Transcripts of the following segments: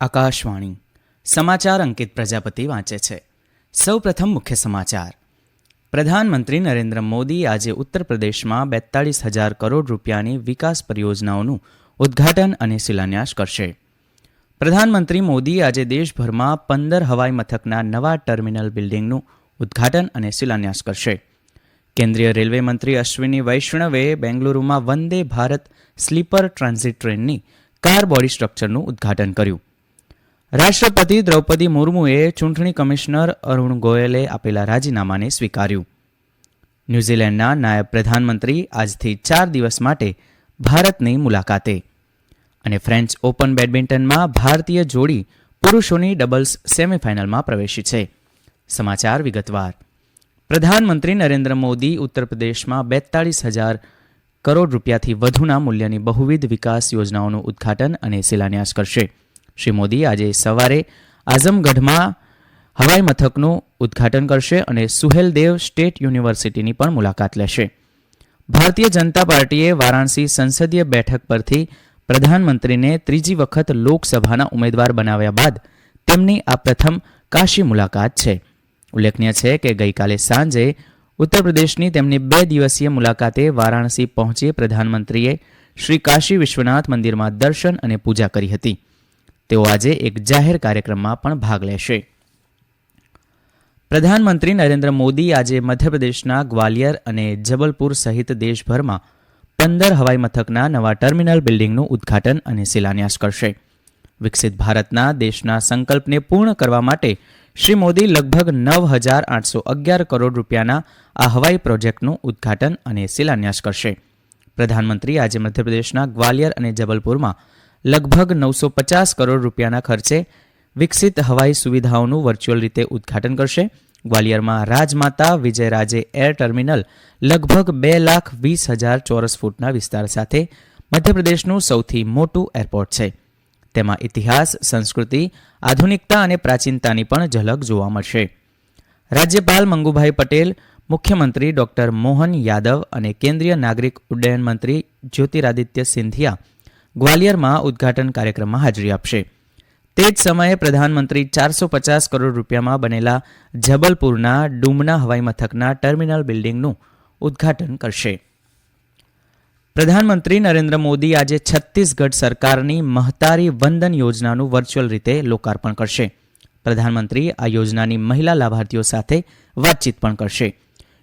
આકાશવાણી. સમાચાર અંકિત પ્રજાપતિ વાંચે છે. સૌપ્રથમ મુખ્ય સમાચાર. પ્રધાનમંત્રી નરેન્દ્ર મોદી આજે ઉત્તર પ્રદેશમાં બેતાળીસ હજાર કરોડ રૂપિયાની વિકાસ પરિયોજનાઓનું ઉદ્ઘાટન અને શિલાન્યાસ કરશે. પ્રધાનમંત્રી મોદી આજે દેશભરમાં પંદર હવાઈ મથકના નવા ટર્મિનલ બિલ્ડિંગનું ઉદ્ઘાટન અને શિલાન્યાસ કરશે. કેન્દ્રીય રેલવે મંત્રી અશ્વિની વૈષ્ણવે બેંગલુરુમાં વંદે ભારત સ્લીપર ટ્રાન્ઝિટ ટ્રેનની કાર બોડી સ્ટ્રક્ચરનું ઉદ્ઘાટન કર્યું. રાષ્ટ્રપતિ દ્રૌપદી મુર્મુએ ચૂંટણી કમિશનર અરુણ ગોયલે આપેલા રાજીનામાને સ્વીકાર્યું. ન્યૂઝીલેન્ડના નાયબ પ્રધાનમંત્રી આજથી ચાર દિવસ માટે ભારતની મુલાકાતે. અને ફ્રેન્ચ ઓપન બેડમિન્ટનમાં ભારતીય જોડી પુરુષોની ડબલ્સ સેમીફાઇનલમાં પ્રવેશી છે. સમાચાર વિગતવાર. પ્રધાનમંત્રી નરેન્દ્ર મોદી ઉત્તર પ્રદેશમાં બેતાળીસ હજાર કરોડ રૂપિયાથી વધુના મૂલ્યની બહુવિધ વિકાસ યોજનાઓનું ઉદ્ઘાટન અને શિલાન્યાસ કરશે. શ્રી મોદી આજે સવારે આઝમગઢમાં હવાઈ મથકનું ઉદ્ઘાટન કરશે અને સુહેલદેવ સ્ટેટ યુનિવર્સિટીની પણ મુલાકાત લેશે. ભારતીય જનતા પાર્ટીએ વારાણસી સંસદીય બેઠક પરથી પ્રધાનમંત્રીને ત્રીજી વખત લોકસભાના ઉમેદવાર બનાવ્યા બાદ તેમની આ પ્રથમ કાશી મુલાકાત છે. ઉલ્લેખનીય છે કે ગઈકાલે સાંજે ઉત્તર પ્રદેશની તેમની બે દિવસીય મુલાકાતે વારાણસી પહોંચી પ્રધાનમંત્રીએ શ્રી કાશી વિશ્વનાથ મંદિરમાં દર્શન અને પૂજા કરી હતી. તેઓ આજે એક જાહેર કાર્યક્રમમાં પણ ભાગ લેશે. પ્રધાનમંત્રી નરેન્દ્ર મોદી આજે મધ્યપ્રદેશના ગ્વાલિયર અને જબલપુર સહિત દેશભરમાં પંદર હવાઈ મથકના નવા ટર્મિનલ બિલ્ડિંગનું ઉદ્ઘાટન અને શિલાન્યાસ કરશે. વિકસિત ભારતના દેશના સંકલ્પને પૂર્ણ કરવા માટે શ્રી મોદી લગભગ નવ હજાર આઠસો અગિયાર કરોડ રૂપિયાના આ હવાઈ પ્રોજેક્ટનું ઉદ્ઘાટન અને શિલાન્યાસ કરશે. પ્રધાનમંત્રી આજે મધ્યપ્રદેશના ગ્વાલિયર અને જબલપુરમાં લગભગ નવસો પચાસ કરોડ રૂપિયાના ખર્ચે વિકસિત હવાઈ સુવિધાઓનું વર્ચ્યુઅલ રીતે ઉદ્ઘાટન કરશે. ગ્વાલિયરમાં રાજમાતા વિજયરાજે એર ટર્મિનલ લગભગ બે લાખ વીસ હજાર ચોરસ ફૂટના વિસ્તાર સાથે મધ્યપ્રદેશનું સૌથી મોટું એરપોર્ટ છે. તેમાં ઇતિહાસ, સંસ્કૃતિ, આધુનિકતા અને પ્રાચીનતાની પણ ઝલક જોવા મળશે. રાજ્યપાલ મંગુભાઈ પટેલ, મુખ્યમંત્રી ડોક્ટર મોહન યાદવ અને કેન્દ્રીય નાગરિક ઉડ્ડયન મંત્રી જ્યોતિરાદિત્ય સિંધિયા ગ્વાલિયરમાં ઉદ્ઘાટન કાર્યક્રમમાં હાજરી આપશે. તે જ સમયે પ્રધાનમંત્રી ચારસો પચાસ કરોડ રૂપિયામાં બનેલા જબલપુરના ડુમના હવાઈ મથકના ટર્મિનલ બિલ્ડિંગનું ઉદ્ઘાટન કરશે. પ્રધાનમંત્રી નરેન્દ્ર મોદી આજે છત્તીસગઢ સરકારની મહતારી વંદન યોજનાનું વર્ચ્યુઅલ રીતે લોકાર્પણ કરશે. પ્રધાનમંત્રી આ યોજનાની મહિલા લાભાર્થીઓ સાથે વાતચીત પણ કરશે.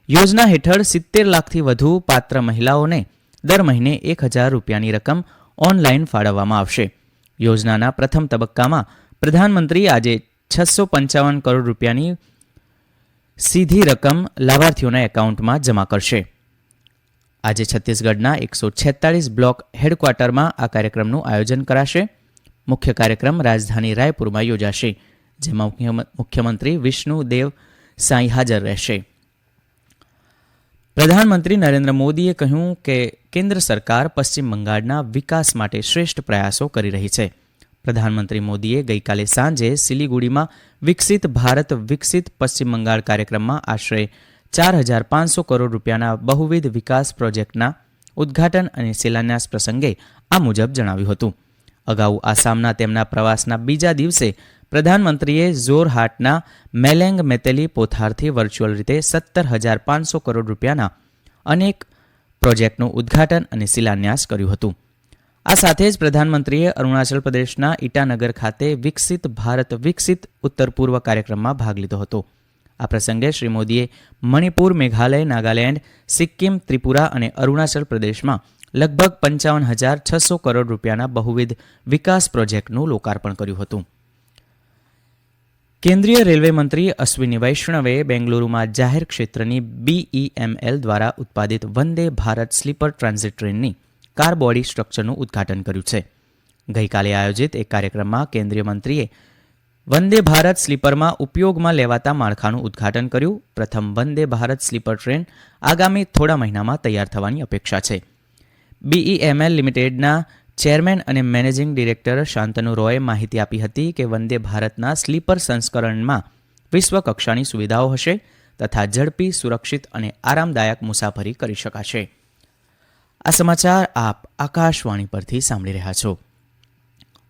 યોજના હેઠળ સિત્તેર લાખથી વધુ પાત્ર મહિલાઓને દર મહિને એક હજાર રૂપિયાની રકમ ઓનલાઈન ફાળવવામાં આવશે. યોજનાના પ્રથમ તબક્કામાં પ્રધાનમંત્રી આજે છસો પંચાવન કરોડ રૂપિયાની સીધી રકમ લાભાર્થીઓના એકાઉન્ટમાં જમા કરશે. આજે છત્તીસગઢના એકસો છેતાળીસ બ્લોક હેડક્વાર્ટરમાં આ કાર્યક્રમનું આયોજન કરાશે. મુખ્ય કાર્યક્રમ રાજધાની રાયપુરમાં યોજાશે, જેમાં મુખ્યમંત્રી વિષ્ણુ દેવ સાંઈ હાજર રહેશે. પ્રધાનમંત્રી નરેન્દ્ર મોદીએ કહ્યું કે કેન્દ્ર સરકાર પશ્ચિમ બંગાળના વિકાસ માટે શ્રેષ્ઠ પ્રયાસો કરી રહી છે. પ્રધાનમંત્રી મોદીએ ગઈકાલે સાંજે સિલિગુડીમાં વિકસિત ભારત, વિકસિત પશ્ચિમ બંગાળ કાર્યક્રમમાં આશરે ચાર હજાર પાંચસો કરોડ રૂપિયાના બહુવિધ વિકાસ પ્રોજેક્ટના ઉદ્ઘાટન અને શિલાન્યાસ પ્રસંગે આ મુજબ જણાવ્યું હતું. અગાઉ આસામના તેમના પ્રવાસના બીજા દિવસે પ્રધાનમંત્રીએ જોરહાટના મેલેંગ મેતેલી પોથારથી વર્ચ્યુઅલ રીતે સત્તર હજાર પાંચસો કરોડ રૂપિયાના અનેક પ્રોજેક્ટનું ઉદ્ઘાટન અને શિલાન્યાસ કર્યું હતું. આ સાથે જ પ્રધાનમંત્રીએ અરુણાચલ પ્રદેશના ઇટાનગર ખાતે વિકસિત ભારત, વિકસિત ઉત્તર પૂર્વ કાર્યક્રમમાં ભાગ લીધો હતો. આ પ્રસંગે શ્રી મોદીએ મણિપુર, મેઘાલય, નાગાલેન્ડ, સિક્કિમ, ત્રિપુરા અને અરુણાચલ પ્રદેશમાં લગભગ પંચાવન હજાર છસો કરોડ રૂપિયાના બહુવિધ વિકાસ પ્રોજેક્ટનું લોકાર્પણ કર્યું હતું. કેન્દ્રીય રેલવે મંત્રી અશ્વિની વૈષ્ણવે બેંગલુરુમાં જાહેર ક્ષેત્રની બીઈએમએલ દ્વારા ઉત્પાદિત વંદે ભારત સ્લીપર ટ્રાન્ઝિટ ટ્રેનની કાર બોડી સ્ટ્રક્ચરનું ઉદ્ઘાટન કર્યું છે. ગઈકાલે આયોજિત એક કાર્યક્રમમાં કેન્દ્રીય મંત્રીએ વંદે ભારત સ્લીપરમાં ઉપયોગમાં લેવાતા માળખાનું ઉદ્ઘાટન કર્યું. પ્રથમ વંદે ભારત સ્લીપર ટ્રેન આગામી થોડા મહિનામાં તૈયાર થવાની અપેક્ષા છે. બીઈએમએલ લિમિટેડના ચેરમેન અને મેનેજિંગ ડિરેક્ટર શાંતનુ રોયે માહિતી આપી હતી કે વંદે ભારતના સ્લીપર સંસ્કરણમાં વિશ્વ કક્ષાની સુવિધાઓ હશે તથા ઝડપી, સુરક્ષિત અને આરામદાયક મુસાફરી કરી શકાશે. આ સમાચાર આપ આકાશવાણી પરથી સાંભળી રહ્યા છો.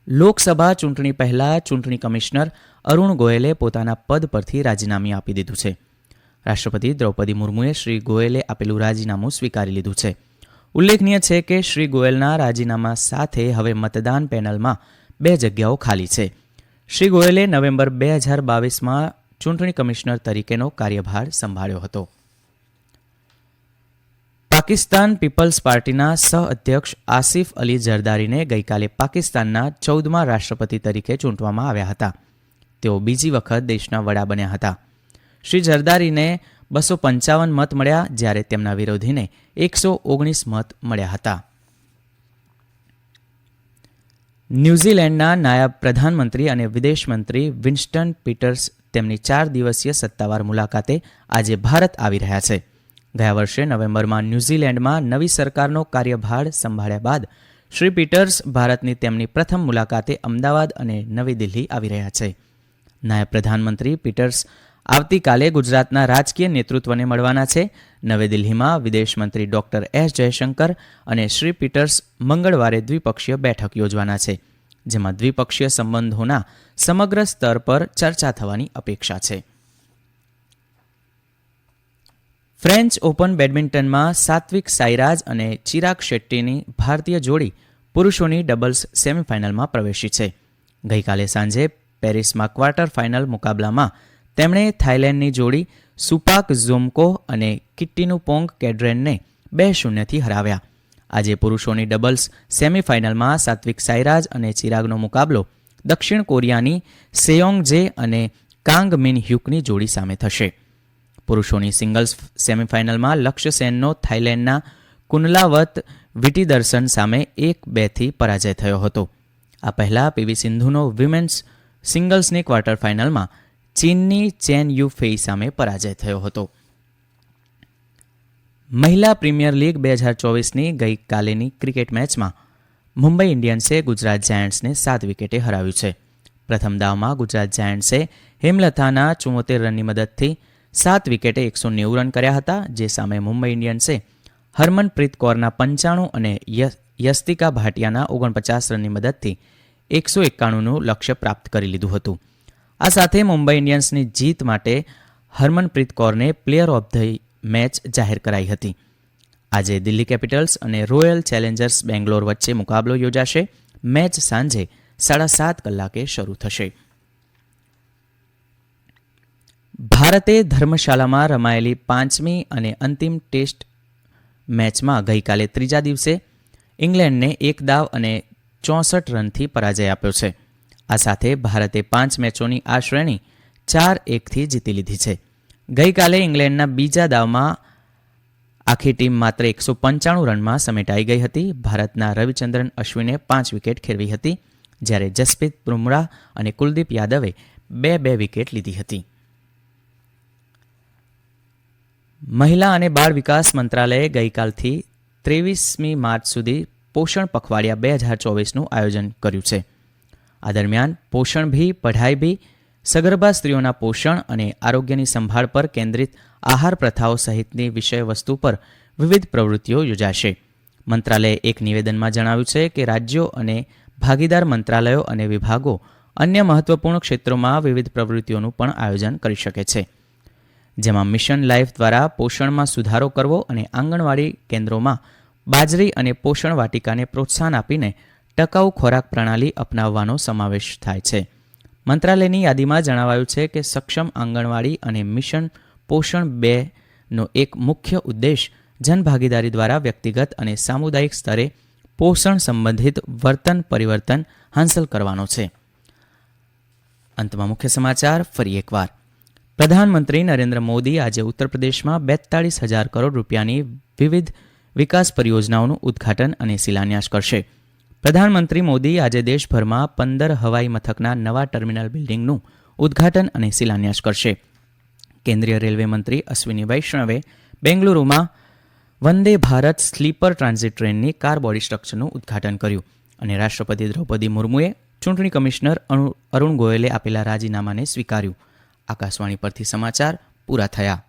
લોકસભા ચૂંટણી પહેલાં ચૂંટણી કમિશનર અરુણ ગોયલે પોતાના પદ પરથી રાજીનામું આપી દીધું છે. રાષ્ટ્રપતિ દ્રૌપદી મુર્મુએ શ્રી ગોયલે આપેલું રાજીનામું સ્વીકારી લીધું છે. ઉલ્લેખનીય છે કે શ્રી ગોયલના રાજીનામા સાથે હવે મતદાન પેનલમાં બે જગ્યાઓ ખાલી છે. શ્રી ગોયલે નવેમ્બર બે હજાર બાવીસમાં ચૂંટણી કમિશનર તરીકેનો કાર્યભાર સંભાળ્યો હતો. પાકિસ્તાન પીપલ્સ પાર્ટીના સહ અધ્યક્ષ આસિફ અલી જરદારીને ગઈકાલે પાકિસ્તાનના ચૌદમા રાષ્ટ્રપતિ તરીકે ચૂંટવામાં આવ્યા હતા. તેઓ બીજી વખત દેશના વડા બન્યા હતા. શ્રી જરદારીને બસો પંચાવન મત મળ્યા જ્યારે તેમના વિરોધીને એકસો ઓગણીસ મત મળ્યા હતા. ન્યૂઝીલેન્ડના નાયબ પ્રધાનમંત્રી અને વિદેશ વિન્સ્ટન પીટર્સ તેમની ચાર દિવસીય સત્તાવાર મુલાકાતે આજે ભારત આવી રહ્યા છે. ગયા વર્ષે નવેમ્બરમાં ન્યૂઝીલેન્ડમાં નવી સરકારનો કાર્યભાર સંભાળ્યા બાદ શ્રી પીટર્સ ભારતની તેમની પ્રથમ મુલાકાતે અમદાવાદ અને નવી દિલ્હી આવી રહ્યા છે. નાયબ પ્રધાનમંત્રી પીટર્સ આવતીકાલે ગુજરાતના રાજકીય નેતૃત્વને મળવાના છે. નવી દિલ્હીમાં વિદેશ ડોક્ટર એસ જયશંકર અને શ્રી પીટર્સ મંગળવારે દ્વિપક્ષીય બેઠક યોજવાના છે, જેમાં દ્વિપક્ષીય સંબંધોના સમગ્ર સ્તર પર ચર્ચા થવાની અપેક્ષા છે. ફ્રેન્ચ ઓપન બેડમિન્ટનમાં સાત્વિક સાઈરાજ અને ચિરાગ શેટ્ટીની ભારતીય જોડી પુરુષોની ડબલ્સ સેમિફાઇનલમાં પ્રવેશી છે. ગઈકાલે સાંજે પેરિસમાં ક્વાર્ટર ફાઇનલ મુકાબલામાં તેમણે થાઇલેન્ડની જોડી સુપાક ઝોમકો અને કિટ્ટીનું પોંગ કેડ્રેનને બે શૂન્યથી હરાવ્યા. આજે પુરુષોની ડબલ્સ સેમીફાઇનલમાં સાત્વિક સાઈરાજ અને ચિરાગનો મુકાબલો દક્ષિણ કોરિયાની સેયોંગ જે અને કાંગ મિન હ્યુકની જોડી સામે થશે. પુરુષોની સિંગલ્સ સેમીફાઇનલમાં લક્ષ્ય સેનનો થાઇલેન્ડના કુનલાવત વિટીદર્શન સામે એક બેથી પરાજય થયો હતો. આ પહેલાં પીવી સિંધુનો વિમેન્સ સિંગલ્સની ક્વાર્ટર ફાઇનલમાં ચીનની ચેન યુ ફેઈ સામે પરાજય થયો હતો. મહિલા પ્રીમિયર લીગ બે હજાર ચોવીસની ગઈકાલેની ક્રિકેટ મેચમાં મુંબઈ ઇન્ડિયન્સે ગુજરાત જાયન્ટ્સને સાત વિકેટે હરાવ્યું છે. પ્રથમ દાવમાં ગુજરાત જાયન્ટ્સે હેમલથાના ચુમ્મોતેર રનની મદદથી સાત વિકેટે એકસો નેવું રન કર્યા હતા, જે સામે મુંબઈ ઇન્ડિયન્સે હરમનપ્રીત કૌરના પંચાણું અને યસ્તિકા ભાટિયાના ઓગણપચાસ રનની મદદથી એકસો એકાણુંનું લક્ષ્ય પ્રાપ્ત કરી લીધું હતું. આ સાથે મુંબઈ ઇન્ડિયન્સની જીત માટે હરમનપ્રીત કૌરને પ્લેયર ઓફ ધ મેચ જાહેર કરાઈ હતી. આજે દિલ્હી કેપિટલ્સ અને રોયલ ચેલેન્જર્સ બેંગ્લોર વચ્ચે મુકાબલો યોજાશે. મેચ સાંજે સાડા સાત કલાકે શરૂ થશે. ભારતે ધર્મશાલામાં રમાયેલી પાંચમી અને અંતિમ ટેસ્ટ મેચમાં ગઈકાલે ત્રીજા દિવસે ઇંગ્લેન્ડને એક દાવ અને ચોસઠ રનથી પરાજય આપ્યો છે. આ સાથે ભારતે પાંચ મેચોની આ શ્રેણી ચાર એકથી જીતી લીધી છે. ગઈકાલે ઇંગ્લેન્ડના બીજા દાવમાં આખી ટીમ માત્ર એકસો પંચાણું રનમાં સમેટાઈ ગઈ હતી. ભારતના રવિચંદ્રન અશ્વિને પાંચ વિકેટ ખેરવી હતી, જ્યારે જસપ્રીત બુમરાહ અને કુલદીપ યાદવે બે બે વિકેટ લીધી હતી. મહિલા અને બાળ વિકાસ મંત્રાલયે ગઈકાલથી ત્રેવીસમી માર્ચ સુધી પોષણ પખવાડિયા બે હજાર ચોવીસનું આયોજન કર્યું છે. આ દરમિયાન પોષણ ભી, પઢાઈ ભી, સગર્ભા સ્ત્રીઓના પોષણ અને આરોગ્યની સંભાળ પર કેન્દ્રિત આહાર પ્રથાઓ સહિતની વિષય વસ્તુ પર વિવિધ પ્રવૃત્તિઓ યોજાશે. મંત્રાલયે એક નિવેદનમાં જણાવ્યું છે કે રાજ્યો અને ભાગીદાર મંત્રાલયો અને વિભાગો અન્ય મહત્વપૂર્ણ ક્ષેત્રોમાં વિવિધ પ્રવૃત્તિઓનું પણ આયોજન કરી શકે છે. જેમાં મિશન લાઈફ દ્વારા પોષણમાં સુધારો કરવો અને આંગણવાડી કેન્દ્રોમાં બાજરી અને પોષણ વાટિકાને પ્રોત્સાહન આપીને ટકાઉ ખોરાક પ્રણાલી અપનાવવાનો સમાવેશ થાય છે. મંત્રાલયની યાદીમાં જણાવાયું છે કે સક્ષમ આંગણવાડી અને મિશન પોષણ બેનો એક મુખ્ય ઉદ્દેશ જનભાગીદારી દ્વારા વ્યક્તિગત અને સામુદાયિક સ્તરે પોષણ સંબંધિત વર્તન પરિવર્તન હાંસલ કરવાનો છે. અંતમાં મુખ્ય સમાચાર, ફરી એકવાર. પ્રધાનમંત્રી નરેન્દ્ર મોદી આજે ઉત્તર પ્રદેશમાં બેતાળીસ હજાર કરોડ રૂપિયાની વિવિધ વિકાસ પરિયોજનાઓનું ઉદ્ઘાટન અને શિલાન્યાસ કરશે. પ્રધાનમંત્રી મોદી આજે દેશભરમાં પંદર હવાઈ મથકના નવા ટર્મિનલ બિલ્ડિંગનું ઉદ્ઘાટન અને શિલાન્યાસ કરશે. કેન્દ્રીય રેલવે મંત્રી અશ્વિની વૈષ્ણવે બેંગલુરુમાં વંદે ભારત સ્લીપર ટ્રાન્ઝિટ ટ્રેનની કાર બોડી સ્ટ્રક્ચરનું ઉદ્ઘાટન કર્યું અને રાષ્ટ્રપતિ દ્રૌપદી મુર્મુએ ચૂંટણી કમિશનર અરુણ ગોયલે આપેલા રાજીનામાને સ્વીકાર્યું. આકાશવાણી પરથી સમાચાર પૂરા થયા.